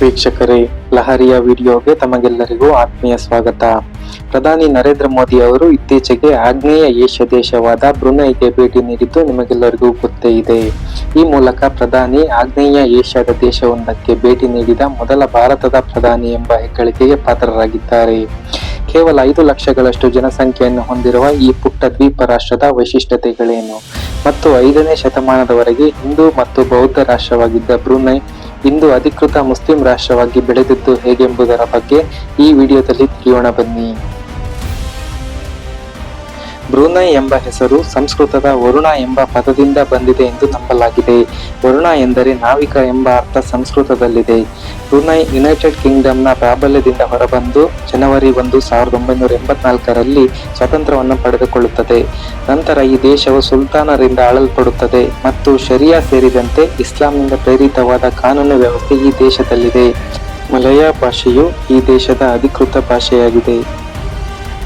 ವೀಕ್ಷಕರೇ, ಲಹರಿಯ ವಿಡಿಯೋಗೆ ತಮಗೆಲ್ಲರಿಗೂ ಆತ್ಮೀಯ ಸ್ವಾಗತ. ಪ್ರಧಾನಿ ನರೇಂದ್ರ ಮೋದಿ ಅವರು ಇತ್ತೀಚೆಗೆ ಆಗ್ನೇಯ ಏಷ್ಯಾ ದೇಶವಾದ ಬ್ರುನೈಗೆ ಭೇಟಿ ನೀಡಿದ್ದು ನಿಮಗೆಲ್ಲರಿಗೂ ಗೊತ್ತೇ ಇದೆ. ಈ ಮೂಲಕ ಪ್ರಧಾನಿ ಆಗ್ನೇಯ ಏಷ್ಯಾದ ದೇಶವೊಂದಕ್ಕೆ ಭೇಟಿ ನೀಡಿದ ಮೊದಲ ಭಾರತದ ಪ್ರಧಾನಿ ಎಂಬ ಹೆಗ್ಗಳಿಕೆಗೆ ಪಾತ್ರರಾಗಿದ್ದಾರೆ. ಕೇವಲ ಐದು ಲಕ್ಷಗಳಷ್ಟು ಜನಸಂಖ್ಯೆಯನ್ನು ಹೊಂದಿರುವ ಈ ಪುಟ್ಟ ದ್ವೀಪ ರಾಷ್ಟ್ರದ ವೈಶಿಷ್ಟ್ಯತೆಗಳೇನು? ಮತ್ತು ಐದನೇ ಶತಮಾನದವರೆಗೆ ಹಿಂದೂ ಮತ್ತು ಬೌದ್ಧ ರಾಷ್ಟ್ರವಾಗಿದ್ದ ಬ್ರುನೈ ಇಂದು ಅಧಿಕೃತ ಮುಸ್ಲಿಂ ರಾಷ್ಟ್ರವಾಗಿ ಬೆಳೆದಿದ್ದು ಹೇಗೆಂಬುದರ ಬಗ್ಗೆ ಈ ವಿಡಿಯೋದಲ್ಲಿ ತಿಳಿಯೋಣ ಬನ್ನಿ. ಬ್ರೂನೈ ಎಂಬ ಹೆಸರು ಸಂಸ್ಕೃತದ ವರುಣ ಎಂಬ ಪದದಿಂದ ಬಂದಿದೆ ಎಂದು ನಂಬಲಾಗಿದೆ. ವರುಣ ಎಂದರೆ ನಾವಿಕ ಎಂಬ ಅರ್ಥ ಸಂಸ್ಕೃತದಲ್ಲಿದೆ. ಬ್ರೂನೈ ಯುನೈಟೆಡ್ ಕಿಂಗ್ಡಮ್ನ ಪ್ರಾಬಲ್ಯದಿಂದ ಹೊರಬಂದು ಜನವರಿ ಒಂದು ಸಾವಿರದ ಒಂಬೈನೂರ ಎಂಬತ್ನಾಲ್ಕರಲ್ಲಿ ಸ್ವಾತಂತ್ರ್ಯವನ್ನು ಪಡೆದುಕೊಳ್ಳುತ್ತದೆ. ನಂತರ ಈ ದೇಶವು ಸುಲ್ತಾನರಿಂದ ಆಳಲ್ಪಡುತ್ತದೆ ಮತ್ತು ಶರಿಯಾ ಸೇರಿದಂತೆ ಇಸ್ಲಾಂನಿಂದ ಪ್ರೇರಿತವಾದ ಕಾನೂನು ವ್ಯವಸ್ಥೆ ಈ ದೇಶದಲ್ಲಿದೆ. ಮಲಯಾ ಭಾಷೆಯು ಈ ದೇಶದ ಅಧಿಕೃತ ಭಾಷೆಯಾಗಿದೆ.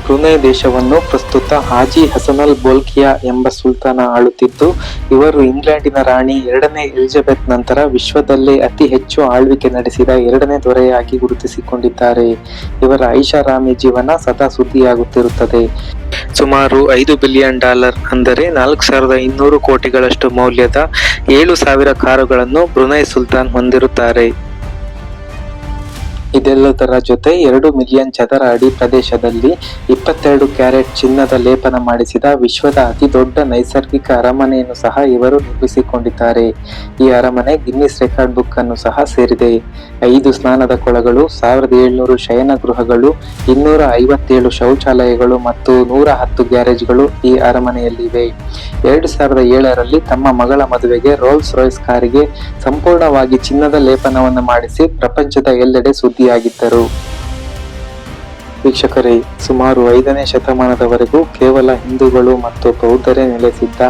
ಬ್ರುನೈ ದೇಶವನ್ನು ಪ್ರಸ್ತುತ ಹಾಜಿ ಹಸನಲ್ ಬೋಲ್ಕಿಯಾ ಎಂಬ ಸುಲ್ತಾನ ಆಳುತ್ತಿದ್ದು, ಇವರು ಇಂಗ್ಲೆಂಡಿನ ರಾಣಿ ಎರಡನೇ ಎಲಿಜಬೆತ್ ನಂತರ ವಿಶ್ವದಲ್ಲೇ ಅತಿ ಹೆಚ್ಚು ಆಳ್ವಿಕೆ ನಡೆಸಿದ ಎರಡನೇ ದೊರೆಯಾಗಿ ಗುರುತಿಸಿಕೊಂಡಿದ್ದಾರೆ. ಇವರ ಐಷಾರಾಮಿ ಜೀವನ ಸದಾ ಸುದ್ದಿಯಾಗುತ್ತಿರುತ್ತದೆ. ಸುಮಾರು ಐದು ಬಿಲಿಯನ್ ಡಾಲರ್ ಅಂದರೆ ನಾಲ್ಕು ಸಾವಿರದ ಇನ್ನೂರು ಕೋಟಿಗಳಷ್ಟು ಮೌಲ್ಯದ ಏಳು ಸಾವಿರ ಕಾರುಗಳನ್ನು ಬ್ರುನೈ ಸುಲ್ತಾನ್ ಹೊಂದಿರುತ್ತಾರೆ. ಇದೆಲ್ಲದರ ಜೊತೆ ಎರಡು ಮಿಲಿಯನ್ ಚದರ ಅಡಿ ಪ್ರದೇಶದಲ್ಲಿ ಇಪ್ಪತ್ತೆರಡು ಕ್ಯಾರೆಟ್ ಚಿನ್ನದ ಲೇಪನ ಮಾಡಿಸಿದ ವಿಶ್ವದ ಅತಿ ದೊಡ್ಡ ನೈಸರ್ಗಿಕ ಅರಮನೆಯನ್ನು ಸಹ ಇವರು ನಿರ್ಮಿಸಿಕೊಂಡಿದ್ದಾರೆ. ಈ ಅರಮನೆ ಗಿನ್ನಿಸ್ ರೆಕಾರ್ಡ್ ಬುಕ್ ಅನ್ನು ಸಹ ಸೇರಿದೆ. ಐದು ಸ್ನಾನದ ಕೊಳಗಳು, ಸಾವಿರದ ಏಳ್ನೂರು ಶಯನ ಗೃಹಗಳು, ಇನ್ನೂರ ಐವತ್ತೇಳು ಶೌಚಾಲಯಗಳು ಮತ್ತು ನೂರ ಹತ್ತು ಗ್ಯಾರೇಜ್ಗಳು ಈ ಅರಮನೆಯಲ್ಲಿವೆ. ಎರಡು ಸಾವಿರದ ಏಳರಲ್ಲಿ ತಮ್ಮ ಮಗಳ ಮದುವೆಗೆ ರೋಲ್ಸ್ ರಾಯ್ಸ್ ಕಾರಿಗೆ ಸಂಪೂರ್ಣವಾಗಿ ಚಿನ್ನದ ಲೇಪನವನ್ನು ಮಾಡಿಸಿ ಪ್ರಪಂಚದ ಎಲ್ಲೆಡೆ ಸುದ್ದಿಯಾಗಿದ್ದರು ವೀಕ್ಷಕರೇ, ಸುಮಾರು ಐದನೇ ಶತಮಾನದವರೆಗೂ ಕೇವಲ ಹಿಂದೂಗಳು ಮತ್ತು ಬೌದ್ಧರೇ ನೆಲೆಸಿದ್ದ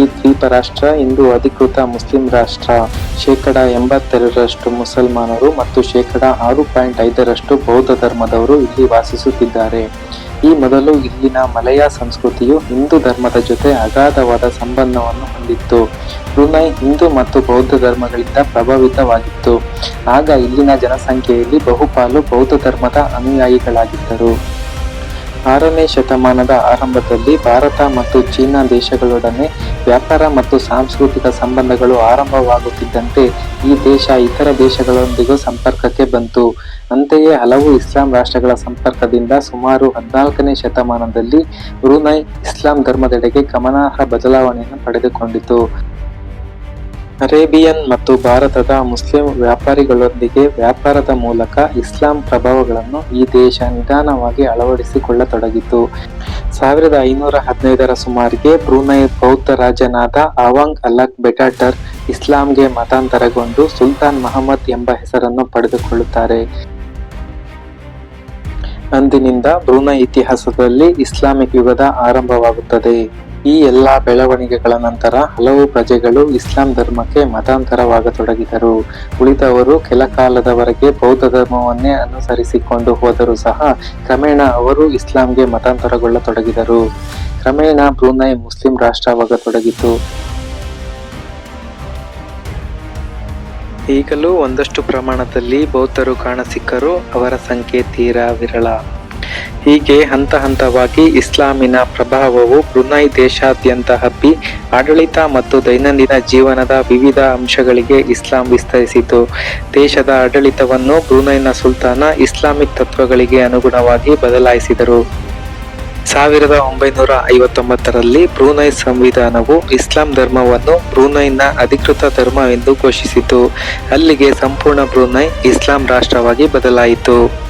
ಈ ದ್ವೀಪ ರಾಷ್ಟ್ರ ಇಂದು ಅಧಿಕೃತ ಮುಸ್ಲಿಂ ರಾಷ್ಟ್ರ. ಶೇಕಡ ಎಂಬತ್ತೆರಡರಷ್ಟು ಮುಸಲ್ಮಾನರು ಮತ್ತು ಶೇಕಡ ಆರು ಪಾಯಿಂಟ್ ಐದರಷ್ಟು ಬೌದ್ಧ ಧರ್ಮದವರು ಇಲ್ಲಿ ವಾಸಿಸುತ್ತಿದ್ದಾರೆ. ಈ ಮೊದಲು ಇಲ್ಲಿನ ಮಲಯ ಸಂಸ್ಕೃತಿಯು ಹಿಂದೂ ಧರ್ಮದ ಜೊತೆ ಅಗಾಧವಾದ ಸಂಬಂಧವನ್ನು ಹೊಂದಿತ್ತು. ಬ್ರುನೈ ಹಿಂದೂ ಮತ್ತು ಬೌದ್ಧ ಧರ್ಮಗಳಿಂದ ಪ್ರಭಾವಿತವಾಗಿತ್ತು. ಆಗ ಇಲ್ಲಿನ ಜನಸಂಖ್ಯೆಯಲ್ಲಿ ಬಹುಪಾಲು ಬೌದ್ಧ ಧರ್ಮದ ಅನುಯಾಯಿಗಳಾಗಿದ್ದರು. ಆರನೇ ಶತಮಾನದ ಆರಂಭದಲ್ಲಿ ಭಾರತ ಮತ್ತು ಚೀನಾ ದೇಶಗಳೊಡನೆ ವ್ಯಾಪಾರ ಮತ್ತು ಸಾಂಸ್ಕೃತಿಕ ಸಂಬಂಧಗಳು ಆರಂಭವಾಗುತ್ತಿದ್ದಂತೆ ಈ ದೇಶ ಇತರ ದೇಶಗಳೊಂದಿಗೂ ಸಂಪರ್ಕಕ್ಕೆ ಬಂತು. ಅಂತೆಯೇ ಹಲವು ಇಸ್ಲಾಂ ರಾಷ್ಟ್ರಗಳ ಸಂಪರ್ಕದಿಂದ ಸುಮಾರು ಹದಿನಾಲ್ಕನೇ ಶತಮಾನದಲ್ಲಿ ಬ್ರೂನೈ ಇಸ್ಲಾಂ ಧರ್ಮದೆಡೆಗೆ ಗಮನಾರ್ಹ ಬದಲಾವಣೆಯನ್ನು ಪಡೆದುಕೊಂಡಿತು. ಅರೇಬಿಯನ್ ಮತ್ತು ಭಾರತದ ಮುಸ್ಲಿಂ ವ್ಯಾಪಾರಿಗಳೊಂದಿಗೆ ವ್ಯಾಪಾರದ ಮೂಲಕ ಇಸ್ಲಾಂ ಪ್ರಭಾವಗಳನ್ನು ಈ ದೇಶ ನಿಧಾನವಾಗಿ ಅಳವಡಿಸಿಕೊಳ್ಳತೊಡಗಿತು. ಸಾವಿರದ ಐನೂರ ಹದಿನೈದರ ಸುಮಾರಿಗೆ ಬ್ರೂನೈ ಬೌದ್ಧ ರಾಜನಾದ ಅವಾಂಗ್ ಅಲಕ್ ಬೆಟಾಟರ್ ಇಸ್ಲಾಂಗೆ ಮತಾಂತರಗೊಂಡು ಸುಲ್ತಾನ್ ಮಹಮ್ಮದ್ ಎಂಬ ಹೆಸರನ್ನು ಪಡೆದುಕೊಳ್ಳುತ್ತಾರೆ. ಅಂದಿನಿಂದ ಬ್ರೂನೈ ಇತಿಹಾಸದಲ್ಲಿ ಇಸ್ಲಾಮಿಕ್ ಯುಗದ ಆರಂಭವಾಗುತ್ತದೆ. ಈ ಎಲ್ಲಾ ಬೆಳವಣಿಗೆಗಳ ನಂತರ ಹಲವು ಪ್ರಜೆಗಳು ಇಸ್ಲಾಂ ಧರ್ಮಕ್ಕೆ ಮತಾಂತರವಾಗತೊಡಗಿದರು. ಉಳಿದವರು ಕೆಲ ಕಾಲದವರೆಗೆ ಬೌದ್ಧ ಧರ್ಮವನ್ನೇ ಅನುಸರಿಸಿಕೊಂಡು ಹೋದರೂ ಸಹ ಕ್ರಮೇಣ ಅವರು ಇಸ್ಲಾಂಗೆ ಮತಾಂತರಗೊಳ್ಳತೊಡಗಿದರು. ಕ್ರಮೇಣ ಬ್ರೂನೈ ಮುಸ್ಲಿಂ ರಾಷ್ಟ್ರವಾಗತೊಡಗಿತು. ಈಗಲೂ ಒಂದಷ್ಟು ಪ್ರಮಾಣದಲ್ಲಿ ಬೌದ್ಧರು ಕಾಣಸಿಕ್ಕರೂ, ಅವರ ಸಂಖ್ಯೆ ತೀರಾ ವಿರಳ ಹೀಗೆ ಹಂತ ಹಂತವಾಗಿ ಇಸ್ಲಾಮಿನ ಪ್ರಭಾವವು ಬ್ರುನೈ ದೇಶಾದ್ಯಂತ ಹಬ್ಬಿ, ಆಡಳಿತ ಮತ್ತು ದೈನಂದಿನ ಜೀವನದ ವಿವಿಧ ಅಂಶಗಳಿಗೆ ಇಸ್ಲಾಂ ವಿಸ್ತರಿಸಿತು. ದೇಶದ ಆಡಳಿತವನ್ನು ಬ್ರುನೈನ ಸುಲ್ತಾನ ಇಸ್ಲಾಮಿಕ್ ತತ್ವಗಳಿಗೆ ಅನುಗುಣವಾಗಿ ಬದಲಾಯಿಸಿದರು. ಸಾವಿರದ ಒಂಬೈನೂರ ಐವತ್ತೊಂಬತ್ತರಲ್ಲಿ ಬ್ರೂನೈ ಸಂವಿಧಾನವು ಇಸ್ಲಾಂ ಧರ್ಮವನ್ನು ಬ್ರೂನೈನ ಅಧಿಕೃತ ಧರ್ಮವೆಂದು ಘೋಷಿಸಿತು. ಅಲ್ಲಿಗೆ ಸಂಪೂರ್ಣ ಬ್ರೂನೈ ಇಸ್ಲಾಂ ರಾಷ್ಟ್ರವಾಗಿ ಬದಲಾಯಿತು.